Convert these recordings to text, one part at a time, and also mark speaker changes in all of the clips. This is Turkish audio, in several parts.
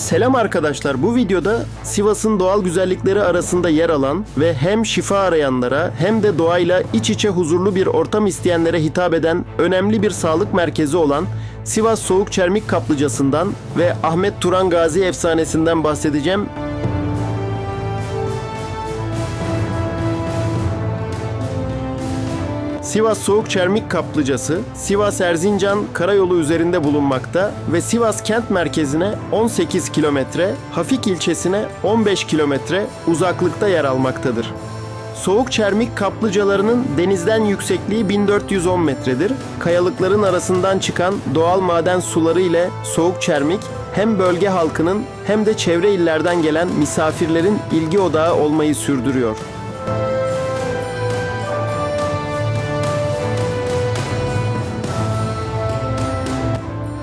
Speaker 1: Selam arkadaşlar. Bu videoda Sivas'ın doğal güzellikleri arasında yer alan ve hem şifa arayanlara hem de doğayla iç içe huzurlu bir ortam isteyenlere hitap eden önemli bir sağlık merkezi olan Sivas Soğuk Çermik Kaplıcası'ndan ve Ahmet Turan Gazi efsanesinden bahsedeceğim. Sivas Soğuk Çermik Kaplıcası, Sivas Erzincan karayolu üzerinde bulunmakta ve Sivas kent merkezine 18 kilometre, Hafik ilçesine 15 kilometre uzaklıkta yer almaktadır. Soğuk çermik kaplıcalarının denizden yüksekliği 1410 metredir. Kayalıkların arasından çıkan doğal maden suları ile soğuk çermik hem bölge halkının hem de çevre illerden gelen misafirlerin ilgi odağı olmayı sürdürüyor.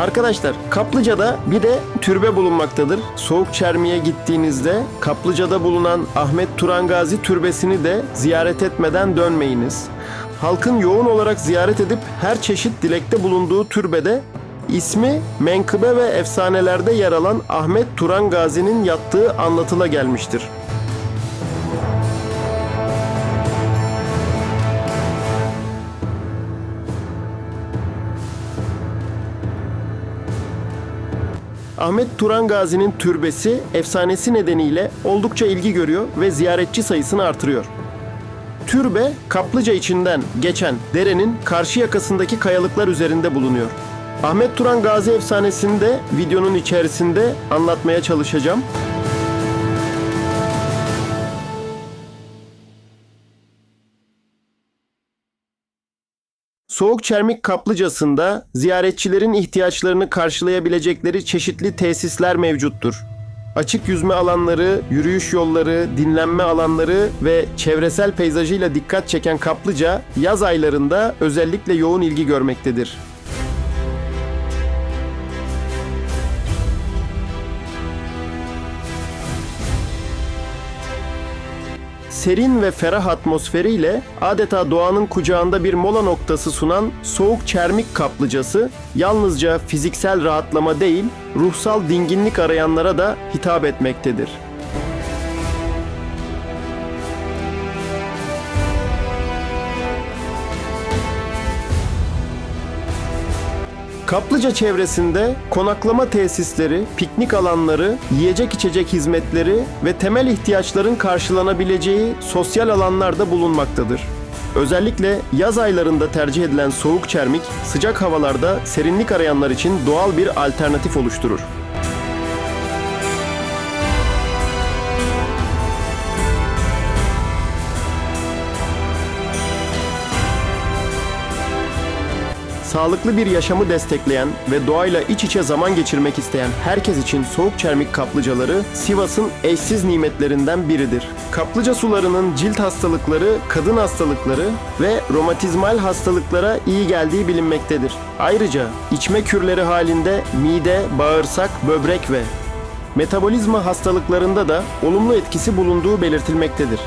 Speaker 1: Arkadaşlar Kaplıca'da bir de türbe bulunmaktadır. Soğuk Çermi'ye gittiğinizde Kaplıca'da bulunan Ahmet Turan Gazi Türbesi'ni de ziyaret etmeden dönmeyiniz. Halkın yoğun olarak ziyaret edip her çeşit dilekte bulunduğu türbede ismi menkıbe ve efsanelerde yer alan Ahmet Turan Gazi'nin yattığı anlatıla gelmiştir. Ahmet Turan Gazi'nin türbesi efsanesi nedeniyle oldukça ilgi görüyor ve ziyaretçi sayısını artırıyor. Türbe Kaplıca içinden geçen derenin karşı yakasındaki kayalıklar üzerinde bulunuyor. Ahmet Turan Gazi efsanesini de videonun içerisinde anlatmaya çalışacağım. Soğuk Çermik Kaplıcası'nda ziyaretçilerin ihtiyaçlarını karşılayabilecekleri çeşitli tesisler mevcuttur. Açık yüzme alanları, yürüyüş yolları, dinlenme alanları ve çevresel peyzajıyla dikkat çeken kaplıca yaz aylarında özellikle yoğun ilgi görmektedir. Serin ve ferah atmosferiyle adeta doğanın kucağında bir mola noktası sunan soğuk çermik kaplıcası yalnızca fiziksel rahatlama değil, ruhsal dinginlik arayanlara da hitap etmektedir. Kaplıca çevresinde konaklama tesisleri, piknik alanları, yiyecek içecek hizmetleri ve temel ihtiyaçların karşılanabileceği sosyal alanlar da bulunmaktadır. Özellikle yaz aylarında tercih edilen soğuk çermik, sıcak havalarda serinlik arayanlar için doğal bir alternatif oluşturur. Sağlıklı bir yaşamı destekleyen ve doğayla iç içe zaman geçirmek isteyen herkes için soğuk çermik kaplıcaları Sivas'ın eşsiz nimetlerinden biridir. Kaplıca sularının cilt hastalıkları, kadın hastalıkları ve romatizmal hastalıklara iyi geldiği bilinmektedir. Ayrıca içme kürleri halinde mide, bağırsak, böbrek ve metabolizma hastalıklarında da olumlu etkisi bulunduğu belirtilmektedir.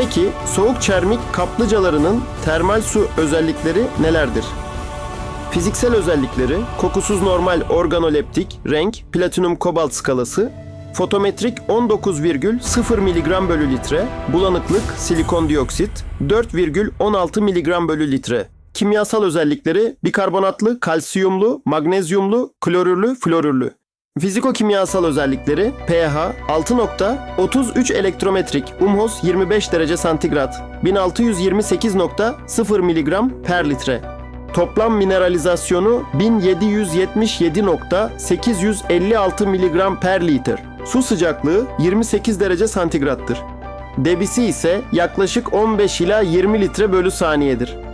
Speaker 1: Peki soğuk çermik kaplıcalarının termal su özellikleri nelerdir? Fiziksel özellikleri kokusuz normal organoleptik, renk, platinum kobalt skalası, fotometrik 19,0 mg bölü litre, bulanıklık, silikon dioksit 4,16 mg bölü litre. Kimyasal özellikleri bikarbonatlı, kalsiyumlu, magnezyumlu, klorürlü, florürlü. Fiziko-kimyasal özellikleri pH 6.33 elektrometrik, UMHOS 25 derece santigrat, 1628.0 mg per litre. Toplam mineralizasyonu 1777.856 mg per litre. Su sıcaklığı 28 derece santigrattır. Debisi ise yaklaşık 15 ila 20 litre bölü saniyedir.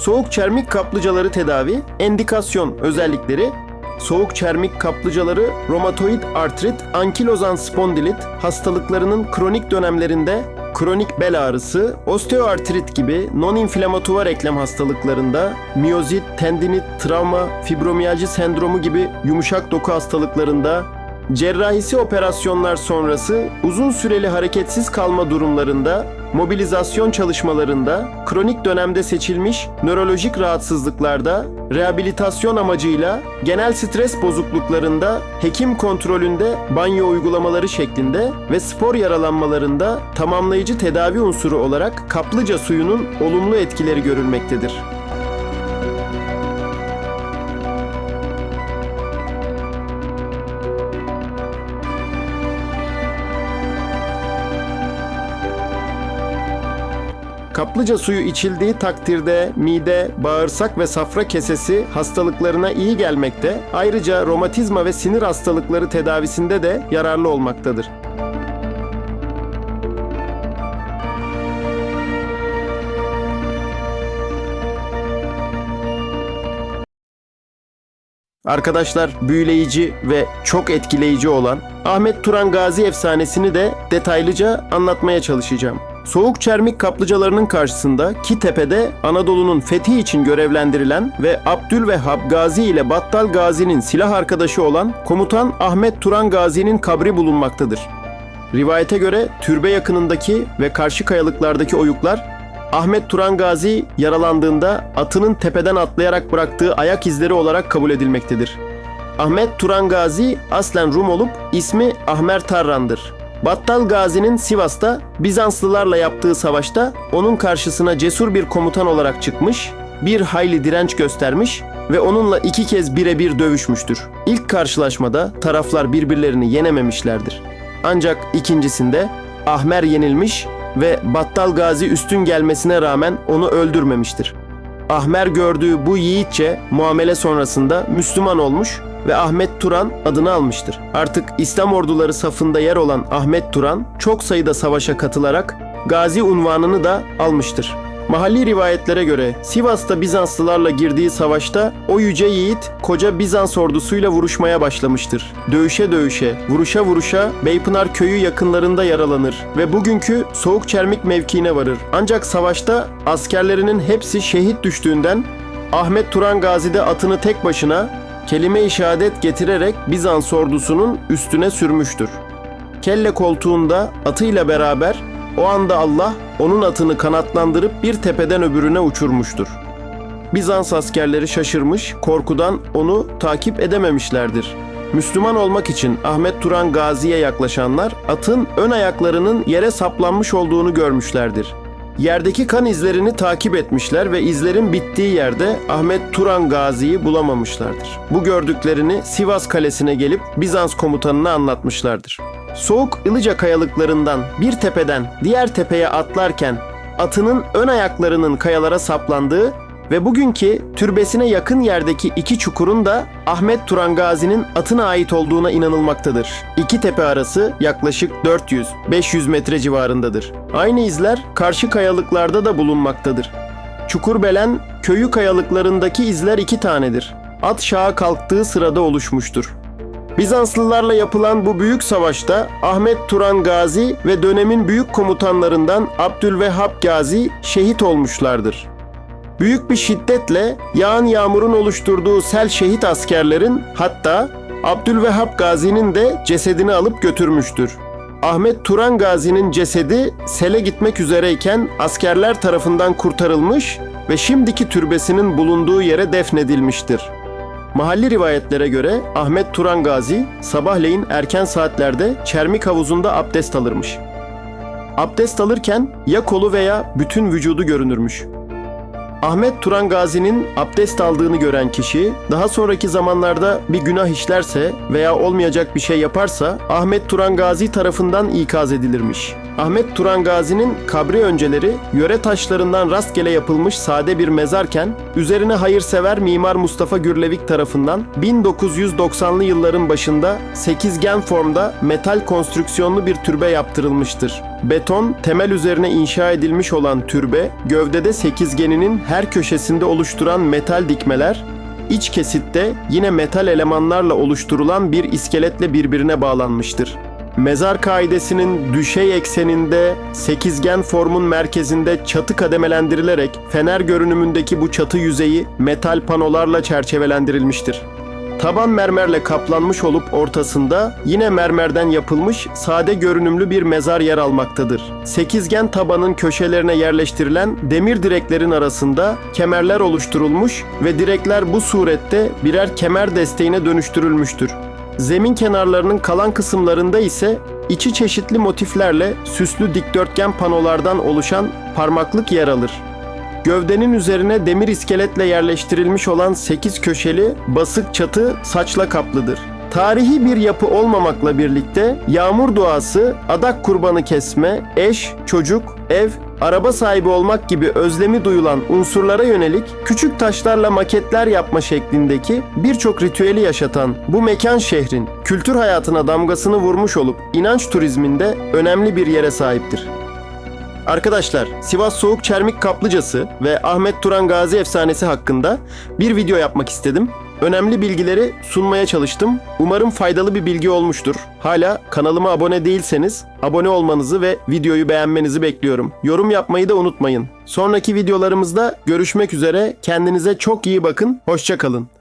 Speaker 1: Soğuk çermik kaplıcaları tedavi, endikasyon özellikleri, soğuk çermik kaplıcaları romatoid artrit, ankilozan spondilit hastalıklarının kronik dönemlerinde kronik bel ağrısı, osteoartrit gibi non-inflamatuar eklem hastalıklarında, miyozit, tendinit, travma, fibromiyalji sendromu gibi yumuşak doku hastalıklarında, cerrahisi operasyonlar sonrası uzun süreli hareketsiz kalma durumlarında, mobilizasyon çalışmalarında, kronik dönemde seçilmiş nörolojik rahatsızlıklarda, rehabilitasyon amacıyla genel stres bozukluklarında, hekim kontrolünde banyo uygulamaları şeklinde ve spor yaralanmalarında tamamlayıcı tedavi unsuru olarak kaplıca suyunun olumlu etkileri görülmektedir. Kaplıca suyu içildiği takdirde mide, bağırsak ve safra kesesi hastalıklarına iyi gelmekte, ayrıca romatizma ve sinir hastalıkları tedavisinde de yararlı olmaktadır. Arkadaşlar büyüleyici ve çok etkileyici olan Ahmet Turan Gazi efsanesini de detaylıca anlatmaya çalışacağım. Soğuk çermik kaplıcalarının karşısında ki tepede Anadolu'nun fethi için görevlendirilen ve Abdülvehhab Gazi ile Battal Gazi'nin silah arkadaşı olan komutan Ahmet Turan Gazi'nin kabri bulunmaktadır. Rivayete göre türbe yakınındaki ve karşı kayalıklardaki oyuklar Ahmet Turan Gazi yaralandığında atının tepeden atlayarak bıraktığı ayak izleri olarak kabul edilmektedir. Ahmet Turan Gazi aslen Rum olup ismi Ahmer Tarran'dır. Battal Gazi'nin Sivas'ta Bizanslılarla yaptığı savaşta onun karşısına cesur bir komutan olarak çıkmış, bir hayli direnç göstermiş ve onunla iki kez birebir dövüşmüştür. İlk karşılaşmada taraflar birbirlerini yenememişlerdir. Ancak ikincisinde Ahmer yenilmiş ve Battal Gazi üstün gelmesine rağmen onu öldürmemiştir. Ahmer gördüğü bu yiğitçe muamele sonrasında Müslüman olmuş ve Ahmet Turan adını almıştır. Artık İslam orduları safında yer olan Ahmet Turan çok sayıda savaşa katılarak gazi unvanını da almıştır. Mahalli rivayetlere göre Sivas'ta Bizanslılarla girdiği savaşta o yüce yiğit koca Bizans ordusuyla vuruşmaya başlamıştır. Dövüşe dövüşe, vuruşa vuruşa Beypınar köyü yakınlarında yaralanır ve bugünkü Soğuk Çermik mevkiine varır. Ancak savaşta askerlerinin hepsi şehit düştüğünden Ahmet Turan Gazi de atını tek başına kelime-i şehadet getirerek Bizans ordusunun üstüne sürmüştür. Kelle koltuğunda atıyla beraber o anda Allah onun atını kanatlandırıp bir tepeden öbürüne uçurmuştur. Bizans askerleri şaşırmış, korkudan onu takip edememişlerdir. Müslüman olmak için Ahmet Turan Gazi'ye yaklaşanlar atın ön ayaklarının yere saplanmış olduğunu görmüşlerdir. Yerdeki kan izlerini takip etmişler ve izlerin bittiği yerde Ahmet Turan Gazi'yi bulamamışlardır. Bu gördüklerini Sivas Kalesi'ne gelip Bizans komutanına anlatmışlardır. Soğuk Ilıca kayalıklarından bir tepeden diğer tepeye atlarken atının ön ayaklarının kayalara saplandığı ve bugünkü türbesine yakın yerdeki iki çukurun da Ahmet Turan Gazi'nin atına ait olduğuna inanılmaktadır. İki tepe arası yaklaşık 400-500 metre civarındadır. Aynı izler karşı kayalıklarda da bulunmaktadır. Çukurbelen köyü kayalıklarındaki izler iki tanedir. At şaha kalktığı sırada oluşmuştur. Bizanslılarla yapılan bu büyük savaşta Ahmet Turan Gazi ve dönemin büyük komutanlarından Abdülvehhab Gazi şehit olmuşlardır. Büyük bir şiddetle yağan yağmurun oluşturduğu sel şehit askerlerin hatta Abdülvehhab Gazi'nin de cesedini alıp götürmüştür. Ahmet Turan Gazi'nin cesedi sele gitmek üzereyken askerler tarafından kurtarılmış ve şimdiki türbesinin bulunduğu yere defnedilmiştir. Mahalli rivayetlere göre Ahmet Turan Gazi sabahleyin erken saatlerde çermik havuzunda abdest alırmış. Abdest alırken ya kolu veya bütün vücudu görünürmüş. Ahmet Turan Gazi'nin abdest aldığını gören kişi daha sonraki zamanlarda bir günah işlerse veya olmayacak bir şey yaparsa Ahmet Turan Gazi tarafından ikaz edilirmiş. Ahmet Turan Gazi'nin kabri önceleri yöre taşlarından rastgele yapılmış sade bir mezarken üzerine hayırsever mimar Mustafa Gürlevik tarafından 1990'lı yılların başında sekizgen formda metal konstrüksiyonlu bir türbe yaptırılmıştır. Beton, temel üzerine inşa edilmiş olan türbe, gövdede sekizgeninin her köşesinde oluşturan metal dikmeler, iç kesitte yine metal elemanlarla oluşturulan bir iskeletle birbirine bağlanmıştır. Mezar kaidesinin düşey ekseninde sekizgen formun merkezinde çatı kademelendirilerek fener görünümündeki bu çatı yüzeyi metal panolarla çerçevelendirilmiştir. Taban mermerle kaplanmış olup ortasında yine mermerden yapılmış sade görünümlü bir mezar yer almaktadır. Sekizgen tabanın köşelerine yerleştirilen demir direklerin arasında kemerler oluşturulmuş ve direkler bu surette birer kemer desteğine dönüştürülmüştür. Zemin kenarlarının kalan kısımlarında ise içi çeşitli motiflerle süslü dikdörtgen panolardan oluşan parmaklık yer alır. Gövdenin üzerine demir iskeletle yerleştirilmiş olan 8 köşeli basık çatı saçla kaplıdır. Tarihi bir yapı olmamakla birlikte yağmur duası, adak kurbanı kesme, eş, çocuk, ev, araba sahibi olmak gibi özlemi duyulan unsurlara yönelik küçük taşlarla maketler yapma şeklindeki birçok ritüeli yaşatan bu mekan şehrin kültür hayatına damgasını vurmuş olup inanç turizminde önemli bir yere sahiptir. Arkadaşlar, Sivas Soğuk Çermik Kaplıcası ve Ahmet Turan Gazi efsanesi hakkında bir video yapmak istedim. Önemli bilgileri sunmaya çalıştım. Umarım faydalı bir bilgi olmuştur. Hala kanalıma abone değilseniz abone olmanızı ve videoyu beğenmenizi bekliyorum. Yorum yapmayı da unutmayın. Sonraki videolarımızda görüşmek üzere. Kendinize çok iyi bakın. Hoşçakalın.